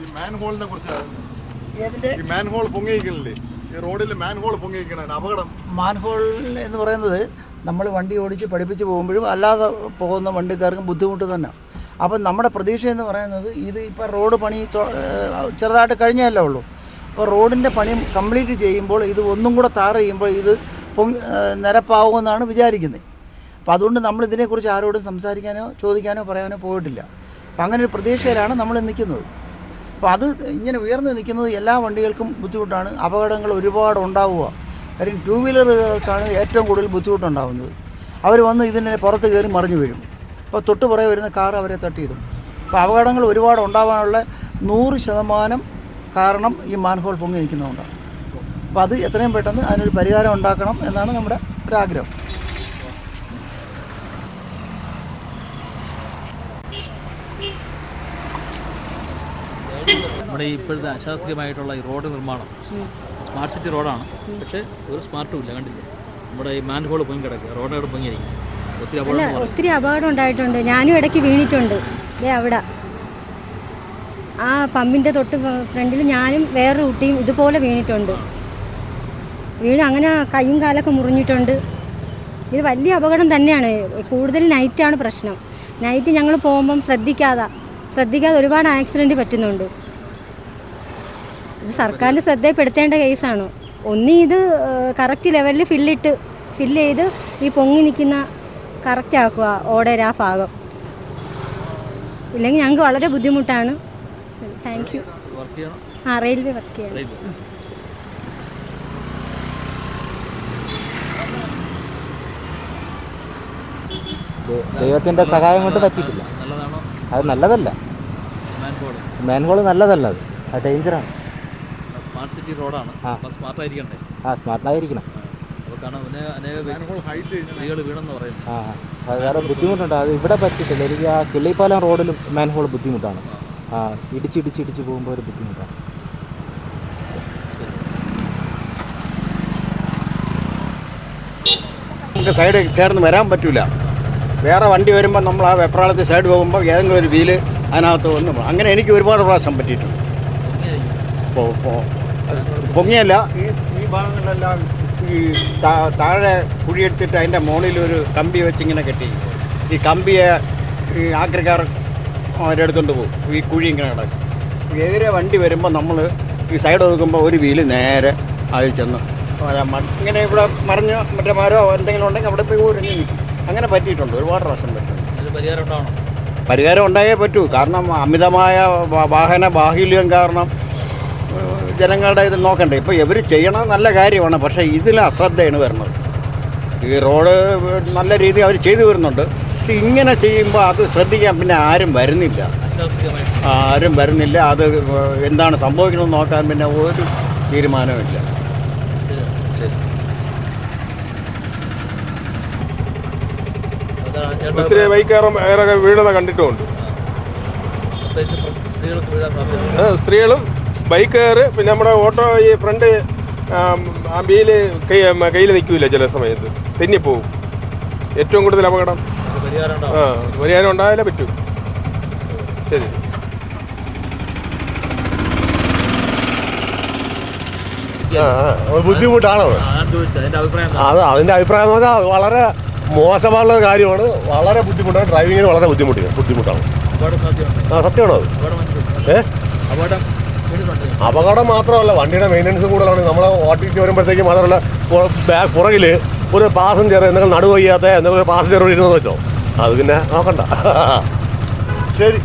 ഈ മാൻ ഹോളിനെ കുറിച്ച് ഈ മാൻ ഹോൾ പൊങ്ങിയിരിക്കണില്ലേ? ഈ റോഡിൽ മാൻ ഹോൾ പൊങ്ങിയിരിക്കണ അപകടം. മാൻഹോൾ എന്ന് പറയുന്നത് നമ്മൾ വണ്ടി ഓടിച്ച് പഠിപ്പിച്ച് പോകുമ്പോഴും അല്ലാതെ പോകുന്ന വണ്ടിക്കാർക്കും ബുദ്ധിമുട്ട് തന്നെ. അപ്പം നമ്മുടെ പ്രതീക്ഷ എന്ന് പറയുന്നത് ഇത് ഇപ്പോൾ റോഡ് പണി ചെറുതായിട്ട് കഴിഞ്ഞല്ലേ ഉള്ളൂ. അപ്പോൾ റോഡിന്റെ പണി കംപ്ലീറ്റ് ചെയ്യുമ്പോൾ ഇത് ഒന്നും കൂടെ താറ് ചെയ്യുമ്പോൾ ഇത് പൊങ്ങി നിരപ്പാവുമെന്നാണ് വിചാരിക്കുന്നത്. അപ്പോൾ അതുകൊണ്ട് നമ്മൾ ഇതിനെക്കുറിച്ച് ആരോടും സംസാരിക്കാനോ ചോദിക്കാനോ പറയാനോ പോയിട്ടില്ല. അപ്പം അങ്ങനെ ഒരു പ്രതീക്ഷയിലാണ് നമ്മൾ നിൽക്കുന്നത്. അപ്പോൾ അത് ഇങ്ങനെ ഉയർന്നു നിൽക്കുന്നത് എല്ലാ വണ്ടികൾക്കും ബുദ്ധിമുട്ടാണ്. അപകടങ്ങൾ ഒരുപാട് ഉണ്ടാവുക. കാര്യം ടൂ വീലറുകൾക്കാണ് ഏറ്റവും കൂടുതൽ ബുദ്ധിമുട്ടുണ്ടാകുന്നത് അവർ വന്ന് ഇതിനെ പുറത്ത് കയറി മറിഞ്ഞു വീഴും. അപ്പോൾ തൊട്ട് പുറകെ വരുന്ന കാർ അവരെ തട്ടിയിടും. അപ്പോൾ അപകടങ്ങൾ ഒരുപാട് ഉണ്ടാകാനുള്ള നൂറ് ശതമാനം കാരണം ഈ മാൻഹോൾ പൊങ്ങി നിൽക്കുന്നതുകൊണ്ടാണ്. അപ്പോൾ അത് എത്രയും പെട്ടെന്ന് അതിനൊരു പരിഹാരം ഉണ്ടാക്കണം എന്നാണ് നമ്മുടെ ഒരാഗ്രഹം. നമ്മുടെ ഈ ഇപ്പോഴത്തെ അശാസ്ത്രീയമായിട്ടുള്ള ഈ റോഡ് നിർമ്മാണം. സ്മാർട്ട് സിറ്റി റോഡാണ്. പക്ഷേ ഒരു സ്മാർട്ടും ഇല്ല കണ്ടില്ല? നമ്മുടെ ഈ മാൻഹോൾ പൊങ്ങി കിടക്കുക റോഡോട് പൊങ്ങിയിരിക്കും. ഒത്തിരി അപകടം ഒത്തിരി അപകടം ഉണ്ടായിട്ടുണ്ട്. ഞാനും ഇടയ്ക്ക് വീണിട്ടുണ്ട്. ദേ അവിടെ. ആ പമ്പിന്റെ തൊട്ട് ഫ്രണ്ടിൽ ഞാനും വേറെ കുട്ടിയും ഇതുപോലെ വീണിട്ടുണ്ട്. വീണ് അങ്ങനെ കൈയും കാലൊക്കെ മുറിഞ്ഞിട്ടുണ്ട്. ഇത് വലിയ അപകടം തന്നെയാണ്. കൂടുതൽ നൈറ്റാണ് പ്രശ്നം. നൈറ്റ് ഞങ്ങൾ പോകുമ്പം ശ്രദ്ധിക്കാതെ. ശ്രദ്ധിക്കാതെ ഒരുപാട് ആക്സിഡന്റ് പറ്റുന്നുണ്ട്. ഇത് സർക്കാർ ശ്രദ്ധയിൽപ്പെടുത്തേണ്ട കേസാണ്. ഒന്നി ഇത് കറക്റ്റ് ലെവലിൽ ഫില്ലിട്ട് ഫില്ല് ചെയ്ത് ഈ പൊങ്ങി നിൽക്കുന്ന കറക്റ്റ് ആക്കുക ഓടേര ആ ഭാഗം. ഇല്ലെങ്കിൽ ഞങ്ങൾക്ക് വളരെ ബുദ്ധിമുട്ടാണ്. താങ്ക് യു ആ റെയിൽവേ വർക്ക് ചെയ്യാം ദൈവത്തിന്റെ ദൈവത്തിന്റെ സഹായം കൊണ്ട് പറ്റിയിട്ടില്ല. നല്ലതാണോ? അത് നല്ലതല്ല. മാൻ ഹോൾ മാൻഹോൾ നല്ലതല്ല അത്. അത് ഡേഞ്ചറാണ് സ്മാർട്ട് സിറ്റി റോഡാണ്. അപ്പോൾ സ്മാർട്ടായിരിക്കണ്ടേ? ആ സ്മാർട്ടായിരിക്കണം. അപ്പോൾ കാരണം അനേക അനേക മാൻ ഹോൾ ഹൈറ്റ് സ്ത്രീകൾ വീണെന്ന് പറയുന്നു. ആ അത് വേറെ ബുദ്ധിമുട്ടുണ്ട്. അത് ഇവിടെ പറ്റിയിട്ടില്ല. എനിക്ക് ആ കിള്ളിപ്പാലം റോഡിലും മാൻഹോൾ ബുദ്ധിമുട്ടാണ്. ആ ഇടിച്ച് ഇടിച്ച് ഇടിച്ച് പോകുമ്പോൾ ഒരു ബുദ്ധിമുട്ടാണ്. നമുക്ക് സൈഡ് ചേർന്ന് വരാൻ പറ്റൂല. വേറെ വണ്ടി വരുമ്പോൾ നമ്മൾ ആ വെപ്രാളത്തിൽ സൈഡ് പോകുമ്പോൾ ഏതെങ്കിലും ഒരു വീൽ അതിനകത്ത് വന്ന് അങ്ങനെ എനിക്ക് ഒരുപാട് പ്രാവശ്യം പറ്റിയിട്ടുണ്ട്. പോ- പോ- പൊങ്ങിയല്ല. ഈ ഈ ഭാഗങ്ങളിലെല്ലാം ഈ താഴെ കുഴിയെടുത്തിട്ട് അതിന്റെ മുകളിൽ ഒരു കമ്പി വെച്ചിങ്ങനെ കെട്ടി. ഈ കമ്പിയെ ഈ ആക്രിക്കാർ അവരെടുത്തുകൊണ്ട് പോകും. ഈ കുഴി ഇങ്ങനെ കിടക്കും എതിരെ വണ്ടി വരുമ്പോൾ നമ്മൾ ഈ സൈഡ് നോക്കുമ്പോൾ ഒരു വീൽ നേരെ അതിൽ ചെന്ന് ഇങ്ങനെ ഇവിടെ മറിഞ്ഞ് മറ്റേ മരമോ എന്തെങ്കിലും ഉണ്ടെങ്കിൽ അവിടെ പോയി നിൽക്കും. അങ്ങനെ പറ്റിയിട്ടുണ്ട്. ഒരുപാട് പ്രാവശ്യം പറ്റും. പരിഹാരം ഉണ്ടായേ പറ്റൂ. കാരണം അമിതമായ വാഹന ബാഹുല്യം കാരണം ജനങ്ങളുടെ ഇത് നോക്കണ്ടേ? ഇപ്പോൾ ഇവർ ചെയ്യണത് നല്ല കാര്യമാണ് പക്ഷേ ഇതിൽ അശ്രദ്ധയാണ് വരുന്നത്. ഈ റോഡ് നല്ല രീതിയിൽ അവർ ചെയ്തു വരുന്നുണ്ട് പക്ഷെ ഇങ്ങനെ ചെയ്യുമ്പോൾ അത് ശ്രദ്ധിക്കാൻ പിന്നെ ആരും വരുന്നില്ല. ആരും വരുന്നില്ല. അത് എന്താണ് സംഭവിക്കണമെന്ന് നോക്കാൻ പിന്നെ ഒരു തീരുമാനമില്ല ഒത്തിരി ബൈക്കാറും ഏറെ വീഴുന്ന കണ്ടിട്ടുമുണ്ട്. പ്രത്യേകിച്ച് സ്ത്രീകളും ബൈക്കുകാർ പിന്നെ നമ്മുടെ ഓട്ടോ ഈ ഫ്രണ്ട് അമ്പിയിൽ കൈ കയ്യിൽ നിൽക്കില്ല ചില സമയത്ത്. തെന്നിപ്പോവും. ഏറ്റവും കൂടുതൽ അപകടം. ആ പരിഹാരം ഉണ്ടായാലേ പറ്റൂ. ശരി. ബുദ്ധിമുട്ടാണോ അത്? അതിന്റെ അഭിപ്രായം അതിന്റെ എന്ന് പറഞ്ഞാൽ വളരെ മോശമായുള്ള ഒരു കാര്യമാണ്. വളരെ ബുദ്ധിമുട്ടാണ്. ഡ്രൈവിങ്ങിന് വളരെ ബുദ്ധിമുട്ടാണ്. ബുദ്ധിമുട്ടാണ് ആ സത്യമാണോ അത്? അപകടം വന്നിട്ടുണ്ട്. ഏ? അപകടം മാത്രമല്ല വണ്ടിയുടെ മെയിന്റനൻസ് കൂടുതലാണ്. നമ്മൾ ഓട്ടിക്ക് വരുമ്പോഴത്തേക്കും മാത്രമല്ല പുറകിൽ ഒരു പാസഞ്ചർ എന്തെങ്കിലും നടുവയ്യാത്ത എന്തെങ്കിലും ഒരു പാസഞ്ചർ ഇരുന്നെന്ന് വെച്ചോ. അത് പിന്നെ നോക്കണ്ട. ശരി.